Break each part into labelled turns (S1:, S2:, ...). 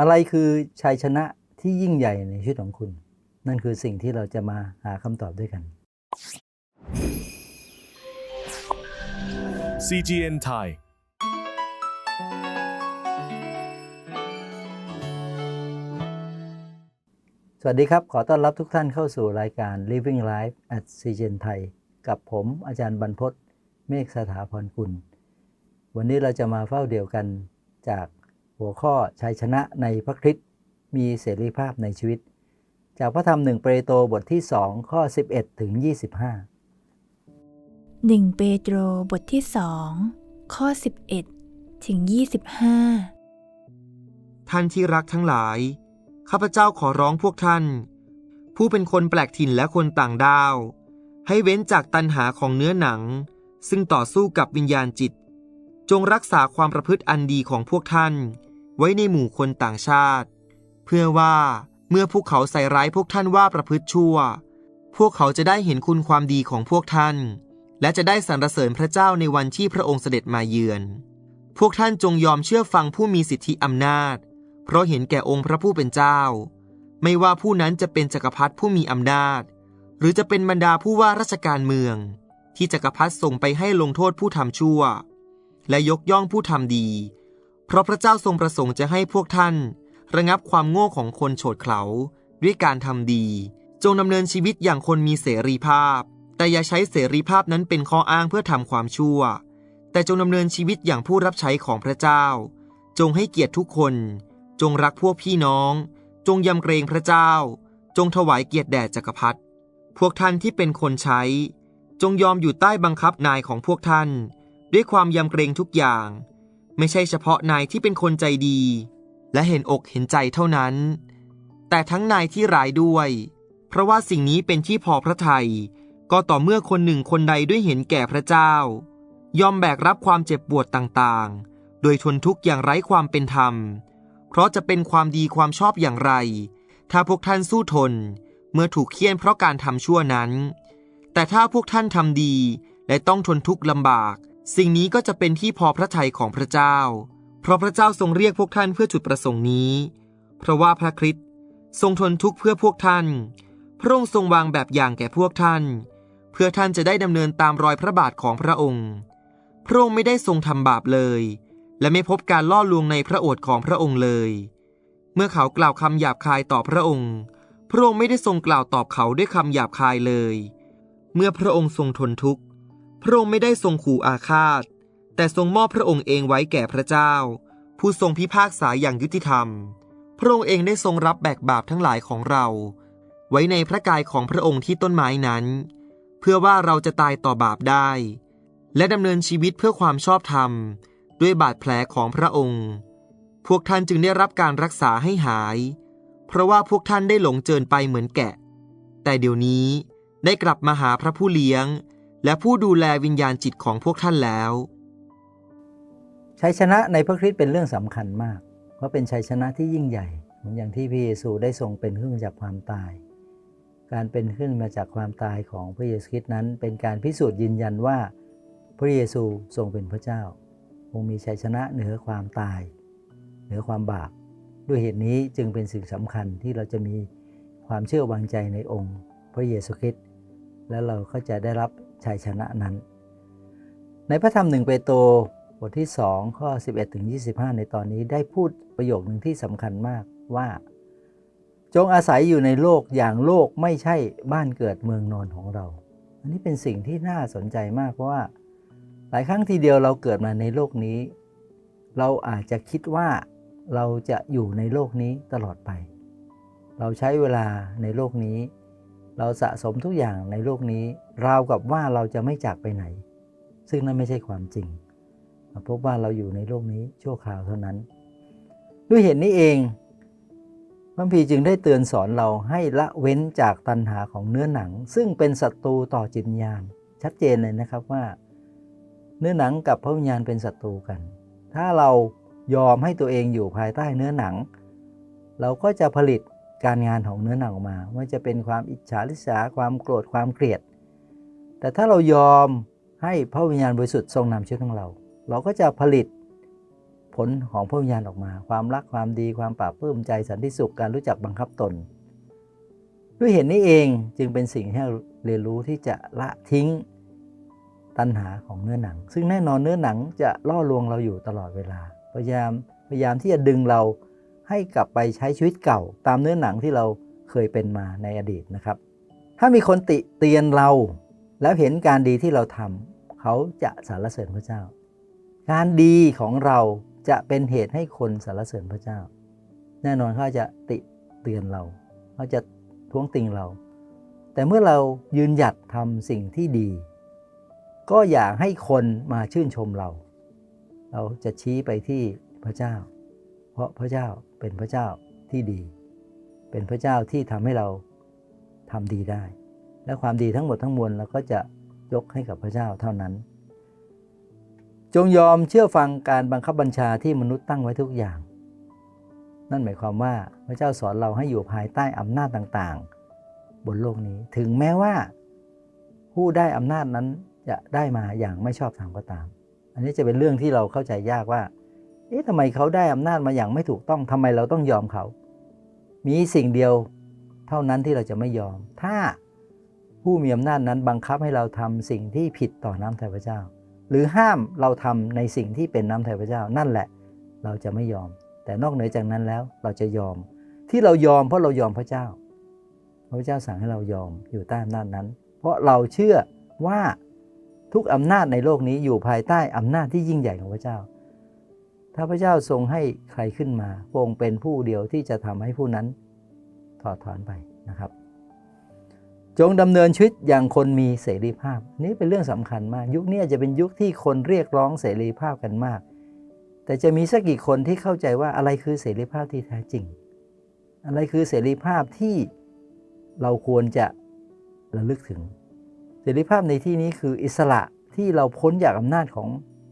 S1: อะไรคือชัยชนะที่ยิ่งใหญ่ในชีวิตของคุณ นั่นคือสิ่งที่เราจะมาหาคำตอบด้วยกัน
S2: CGN Thai
S1: สวัสดีครับ ขอต้อนรับทุกท่านเข้าสู่รายการ Living Life at c g n Thai กับผมอาจารย์บรรพศเมฆสถาพรกุล วันนี้เราจะมาเฝ้าเดียวกันจาก หัวข้อชัยชนะในพระคริสต์มีเสรีภาพในชีวิต จากพระธรรมหนึ่งเปโตรบทที่2ข้อ 11 ถึง 25
S3: หนึ่งเปโตรบทที่สองข้อ 11 ถึง 25
S4: ท่านที่รักทั้งหลาย ข้าพเจ้าขอร้องพวกท่าน ผู้เป็นคนแปลกถิ่นและคนต่างดาว ให้เว้นจากตันหาของเนื้อหนัง ซึ่งต่อสู้กับวิญญาณจิต จงรักษาความประพฤติอันดีของพวกท่าน ไว้ในหมู่คนต่างชาติ เพื่อว่าเมื่อพวกเขาใส่ร้ายพวกท่านว่าประพฤติชั่ว พวกเขาจะได้เห็นคุณความดีของพวกท่าน และจะได้สรรเสริญพระเจ้าในวันที่พระองค์เสด็จมาเยือน พวกท่านจงยอมเชื่อฟังผู้มีสิทธิอำนาจ เพราะเห็นแก่องค์พระผู้เป็นเจ้า ไม่ว่าผู้นั้นจะเป็นจักรพรรดิผู้มีอำนาจ หรือจะเป็นบรรดาผู้ว่าราชการเมือง ที่จักรพรรดิส่งไปให้ลงโทษผู้ทำชั่ว และยกย่องผู้ทำดี เพราะพระเจ้าทรงประสงค์จะให้พวกท่าน ระงับความโง่ของคนโฉดเขลาด้วยการทำดี จงดำเนินชีวิตอย่างคนมีเสรีภาพ แต่อย่าใช้เสรีภาพนั้นเป็นข้ออ้างเพื่อทำความชั่ว แต่จงดำเนินชีวิตอย่างผู้รับใช้ของพระเจ้า จงให้เกียรติทุกคน จงรักพวกพี่น้อง จงยำเกรงพระเจ้า จงถวายเกียรติแด่จักรพรรดิพวกท่านที่เป็นคนใช้ จงยอมอยู่ใต้บังคับนายของพวกท่าน ด้วยความยำเกรงทุกอย่าง ไม่ใช่เฉพาะนายที่เป็นคนใจดี และเห็นอกเห็นใจเท่านั้น แต่ทั้งนายที่ร้ายด้วย เพราะว่าสิ่งนี้เป็นที่พอพระทัยก็ต่อเมื่อคนหนึ่งคนใดด้วยเห็นแก่พระเจ้า ยอมแบกรับความเจ็บปวดต่างๆ โดยทนทุกข์อย่างไร้ความเป็นธรรม เพราะจะเป็นความดีความชอบอย่างไร ถ้าพวกท่านสู้ทนเมื่อถูกเคี่ยนเพราะการทำชั่วนั้น แต่ถ้าพวกท่านทำดีและต้องทนทุกข์ลำบาก สิ่งนี้ก็จะเป็นที่พอพระทัยของพระเจ้า เพราะพระเจ้าทรงเรียกพวกท่านเพื่อจุดประสงค์นี้ เพราะว่าพระคริสต์ทรงทนทุกข์เพื่อพวกท่าน พระองค์ทรงวางแบบอย่างแก่พวกท่าน เพื่อท่านจะได้ดำเนินตามรอยพระบาทของพระองค์ พระองค์ไม่ได้ทรงทำบาปเลย และไม่พบการล่อลวงในพระโอษฐ์ของพระองค์เลย เมื่อเขากล่าวคำหยาบคายต่อพระองค์ พระองค์ไม่ได้ทรงกล่าวตอบเขาด้วยคำหยาบคายเลย เมื่อพระองค์ทรงทนทุกข์ พระองค์ไม่ได้ทรงขู่อาฆาต แต่ทรงมอบพระองค์เองไว้แก่พระเจ้า ผู้ทรงพิพากษาอย่างยุติธรรม พระองค์เองได้ทรงรับแบกบาปทั้งหลายของเรา ไว้ในพระกายของพระองค์ที่ต้นไม้นั้น เพื่อว่าเราจะตายต่อบาปได้ และดำเนินชีวิตเพื่อความชอบธรรม ด้วยบาดแผลของพระองค์ พวกท่านจึงได้รับการรักษาให้หาย เพราะว่าพวกท่านได้หลงเจินไปเหมือนแกะ แต่เดี๋ยวนี้ได้กลับมาหาพระผู้เลี้ยง และผู้ดูแลวิญญาณจิตของพวกท่านแล้ว
S1: ชัยชนะในพระคริสต์เป็นเรื่องสำคัญมาก เพราะเป็นชัยชนะที่ยิ่งใหญ่เหมือนอย่างที่พระเยซูได้ทรงเป็นขึ้นมาจากความตาย การเป็นขึ้นมาจากความตายของพระเยซูคริสต์นั้น เป็นการพิสูจน์ยืนยันว่า พระเยซูทรงเป็นพระเจ้าองค์มีชัยชนะเหนือความตาย เหนือความบาปด้วยเหตุนี้จึงเป็นสิ่งสำคัญที่เราจะมีความเชื่อวางใจในองค์ พระเยซูคริสต์แล้วเราก็จะได้รับ ชัยชนะนั้น ในพระธรรมหนึ่งเปโตรบทที่ 2 ข้อ 11ถึง25 ในตอนนี้ได้พูดประโยคหนึ่งที่สำคัญมากว่า จงอาศัยอยู่ในโลกอย่างโลกไม่ใช่บ้านเกิดเมืองนอนของเรา อันนี้เป็นสิ่งที่น่าสนใจมากเพราะว่า หลายครั้งทีเดียวเราเกิดมาในโลกนี้ เราอาจจะคิดว่าเราจะอยู่ในโลกนี้ตลอดไป เราใช้เวลาในโลกนี้ เราสะสมทุกอย่างในโลกนี้ ราวกับว่าเราจะไม่จากไปไหน ซึ่งนั่นไม่ใช่ความจริงพบว่าเราอยู่ในโลกนี้ชั่วคราวเท่านั้น ด้วยเหตุนี้เองพระคัมภีจึงได้เตือนสอนเราให้ละเว้นจากตัณหาของเนื้อหนัง ซึ่งเป็นศัตรูต่อจิตญาณชัดเจนเลยนะครับว่า เนื้อหนังกับพระวิญญาณเป็นศัตรูกัน ถ้าเรายอมให้ตัวเองอยู่ภายใต้เนื้อหนัง เราก็จะผลิต การงานของเนื้อหนังออกมาว่าจะเป็นความอิจฉาริษยาความโกรธความเกลียด แต่ถ้าเรายอมให้พระวิญญาณบริสุทธิ์ทรงนำชีวิตของเรา เราก็จะผลิตผลของพระวิญญาณออกมา ความรักความดีความปราบปลื้มใจสันติสุขการรู้จักบังคับตน ด้วยเหตุนี้เองจึงเป็นสิ่งที่เราเรียนรู้ที่จะละทิ้งตัณหาของเนื้อหนัง ซึ่งแน่นอนเนื้อหนังจะล่อลวงเราอยู่ตลอดเวลา พยายามพยายามที่จะดึงเรา ให้กลับไปใช้ชีวิตเก่า ตามเนื้อหนังที่เราเคยเป็นมาในอดีตนะครับ ถ้ามีคนติเตียนเราแล้วเห็นการดีที่เราทำเขาจะสรรเสริญพระเจ้า การดีของเราจะเป็นเหตุให้คนสรรเสริญพระเจ้า แน่นอนเขาจะติเตือนเราเขาจะท้วงติงเรา แต่เมื่อเรายืนหยัดทำสิ่งที่ดี ก็อยากให้คนมาชื่นชมเรา เราจะชี้ไปที่พระเจ้า เพราะพระเจ้าเป็นพระเจ้าที่ดี เป็นพระเจ้าที่ทำให้เราทำดีได้ และความดีทั้งหมดทั้งมวลเราก็จะยกให้กับพระเจ้าเท่านั้น จงยอมเชื่อฟังการบังคับบัญชาที่มนุษย์ตั้งไว้ทุกอย่าง นั่นหมายความว่าพระเจ้าสอนเราให้อยู่ภายใต้อำนาจต่างๆ บนโลกนี้ ถึงแม้ว่า ผู้ได้อำนาจนั้นจะได้มาอย่างไม่ชอบธรรมก็ตาม อันนี้จะเป็นเรื่องที่เราเข้าใจยากว่า อ๊ะทำไมเขาได้อำนาจมาอย่างไม่ถูกต้องทำไมเราต้องยอมเขา มีสิ่งเดียวเท่านั้นที่เราจะไม่ยอม ถ้าผู้มีอำนาจนั้นบังคับให้เราทำสิ่งที่ผิดต่อน้ำไทยพระเจ้า หรือห้ามเราทำในสิ่งที่เป็นน้ำไทยพระเจ้า นั่นแหละ เราจะไม่ยอม แต่นอกเหนือจากนั้นแล้วเราจะยอม ที่เรายอมเพราะเรายอมพระเจ้า พระเจ้าสั่งให้เรายอมอยู่ใต้อำนาจนั้น เพราะเราเชื่อว่าทุกอำนาจในโลกนี้อยู่ภายใต้อำนาจที่ยิ่งใหญ่ของพระเจ้า ถ้าพระเจ้าทรงให้ใครขึ้นมาพระองค์เป็นผู้เดียวที่จะทำให้ผู้นั้นถอดถอนไปนะครับ จงดำเนินชีวิตอย่างคนมีเสรีภาพ นี่เป็นเรื่องสำคัญมาก ยุคนี้จะเป็นยุคที่คนเรียกร้องเสรีภาพกันมาก แต่จะมีสักกี่คนที่เข้าใจว่าอะไรคือเสรีภาพที่แท้จริง อะไรคือเสรีภาพที่เราควรจะระลึกถึง เสรีภาพในที่นี้คืออิสระที่เราพ้นจากอำนาจของ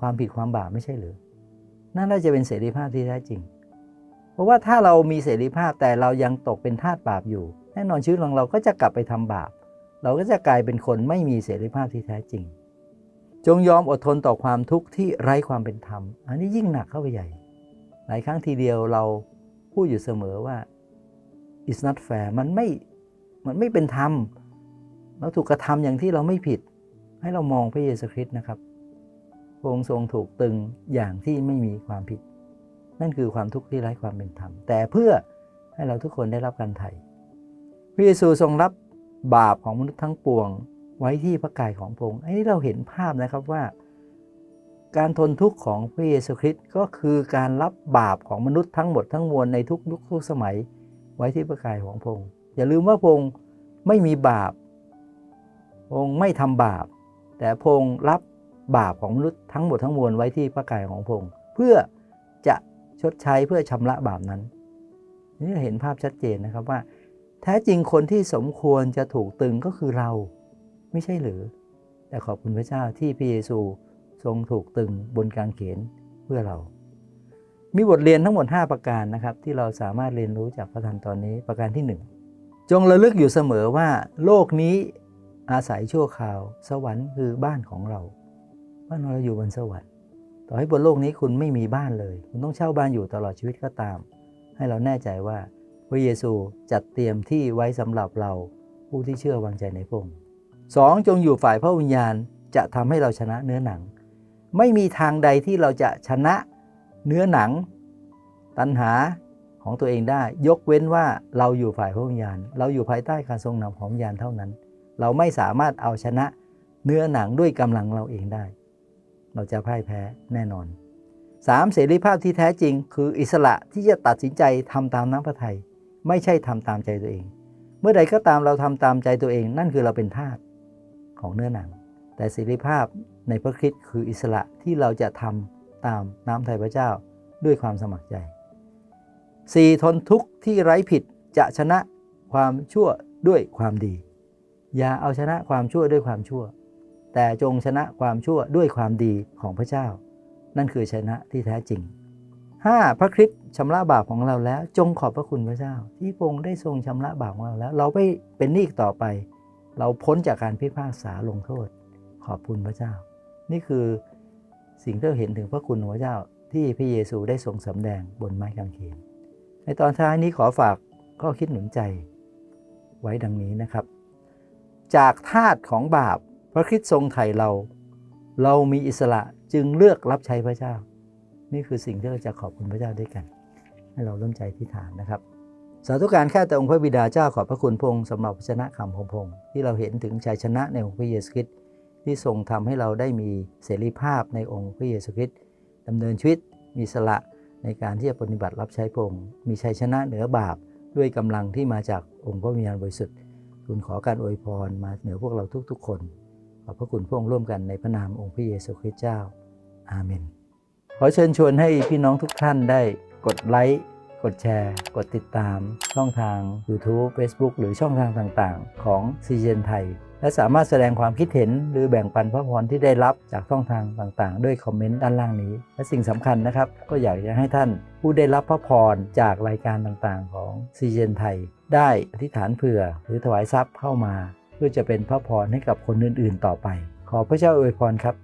S1: ความผิดความบาปไม่ใช่หรือ นั่นน่าจะเป็นเสรีภาพที่แท้จริง เพราะว่าถ้าเรามีเสรีภาพแต่เรายังตกเป็นทาสบาปอยู่ แน่นอนชีวิตของเราก็จะกลับไปทำบาป เราก็จะกลายเป็นคนไม่มีเสรีภาพที่แท้จริง จงยอมอดทนต่อความทุกข์ที่ไร้ความเป็นธรรม อันนี้ยิ่งหนักเข้าไปใหญ่ หลายครั้งทีเดียวเราพูดอยู่เสมอว่า it's not fair มันไม่ มันไม่เป็นธรรม เราถูกกระทำอย่างที่เราไม่ผิด ให้เรามองพระเยซูคริสต์นะครับ ระองค์ทรงถูกตึงอย่างที่ไม่มีความผิด นั่นคือความทุกข์ที่ไร้ความเป็นธรรม แต่เพื่อให้เราทุกคนได้รับการไถ่พระเยซูทรงรับบาปของมนุษย์ทั้งปวงไว้ที่พระกายของพระองค์อันนี้เราเห็นภาพนะครับว่า การทนทุกข์ของพระเยซูคริสต์ก็คือการรับบาปของมนุษย์ทั้งหมดทั้งมวลในทุกยุคทุกสมัยไว้ที่พระกายของพระองค์อย่าลืมว่าพระองค์ไม่มีบาปพระองค์ไม่ทำบาป แต่พระองค์รับ บาปของมนุษย์ทั้งหมดทั้งมวลไว้ที่พระกายของพระองค์เพื่อจะชดใช้เพื่อชำระบาปนั้น นี่เราเห็นภาพชัดเจนนะครับว่า แท้จริงคนที่สมควรจะถูกตึงก็คือเราไม่ใช่หรือ แต่ขอบคุณพระเจ้าที่พระเยซูทรงถูกตึงบนกางเขนเพื่อเรา มีบทเรียนทั้งหมด 5 ประการนะครับ ที่เราสามารถเรียนรู้จากพระธรรมตอนนี้ประการที่ 1 จงระลึกอยู่เสมอว่า โลกนี้อาศัยชั่วคราว สวรรค์คือบ้านของเรา บ้านเราอยู่บนสวรรค์ต่อให้บนโลกนี้คุณไม่มีบ้านเลย คุณต้องเช่าบ้านอยู่ตลอดชีวิตก็ตาม ให้เราแน่ใจว่าพระเยซูจัดเตรียมที่ไว้สำหรับเราผู้ที่เชื่อวางใจในพระองค์สองจงอยู่ฝ่ายพระวิญญาณจะทำให้เราชนะเนื้อหนัง ไม่มีทางใดที่เราจะชนะเนื้อหนัง ตัณหาของตัวเองได้ ยกเว้นว่าเราอยู่ฝ่ายพระวิญญาณ เราอยู่ภายใต้การทรงนำของวิญญาณเท่านั้น เราไม่สามารถเอาชนะเนื้อหนังด้วยกำลังเราเองได้ เราจะพ่ายแพ้แน่นอน 3. เสรีภาพที่แท้จริง คืออิสระที่จะตัดสินใจทำตามน้ำพระทัยไม่ใช่ทำตามใจตัวเอง เมื่อใดก็ตามเราทำตามใจตัวเอง นั่นคือเราเป็นทาสของเนื้อหนัง แต่เสรีภาพในพระคริสต์คืออิสระที่เราจะทำตามน้ำไทยพระเจ้าด้วยความสมัครใจ 4. ทนทุกข์ที่ไร้ผิดจะชนะความชั่วด้วยความดี อย่าเอาชนะความชั่วด้วยความชั่ว แต่จงชนะความชั่วด้วยความดีของพระเจ้า นั่นคือชนะที่แท้จริง 5. พระคริสต์ชำระบาปของเราแล้ว จงขอบพระคุณพระเจ้า ที่พระองค์ได้ทรงชำระบาปของเราแล้ว เราไม่เป็นหนี้อีกต่อไป เราพ้นจากการพิพากษาลงโทษ ขอบคุณพระเจ้า นี่คือสิ่งที่เราเห็นถึงพระคุณของพระเจ้าที่พระเยซูได้ทรงสำแดงบนไม้กางเขนในตอนท้ายนี้ขอฝากข้อคิดหนุนใจไว้ดังนี้นะครับ จากทาสของบาป ระคริสต์ทรงไถ่เรา เรามีอิสระจึงเลือกรับใช้พระเจ้า นี่คือสิ่งที่เราจะขอบคุณพระเจ้าด้วยกัน ให้เราเริ่มใจที่ฐานนะครับ สาธุการข้าแต่องค์พระบิดาเจ้าขอบพระคุณพงค์สำหรับชนะคำของพงค์ที่เราเห็นถึงชัยชนะในองค์พระเยซูคริสต์ที่ทรงทำให้เราได้มีเสรีภาพในองค์พระเยซูคริสต์ดำเนินชีวิตมีสละในการที่จะปฏิบัติรับใช้พงค์มีชัยชนะเหนือบาปด้วยกำลังที่มาจากองค์พระวิญญาณบริสุทธิ์ทูลขอการอวยพรมาเหนือพวกเราทุกๆ คน ขอบพระคุณพระองค์ร่วมกันในพระนามองค์พระเยซูคริสต์เจ้า อาเมน ขอเชิญชวนให้พี่น้องทุกท่านได้กดไลค์กดแชร์ กดติดตาม ช่องทาง YouTube Facebook หรือช่องทางต่างๆ ของซีเจนไทย และสามารถแสดงความคิดเห็น หรือแบ่งปันพระพรที่ได้รับจากช่องทางต่างๆ ด้วยคอมเมนต์ด้านล่างนี้ และสิ่งสำคัญนะครับ ก็อยากจะให้ท่านผู้ได้รับพระพรจากรายการต่างๆ ของซีเจนไทย ได้อธิษฐานเผื่อ หรือถวายทรัพย์เข้ามา เพื่อจะเป็นพระพรให้กับคนอื่นๆต่อไป ขอพระเจ้าอวยพรครับ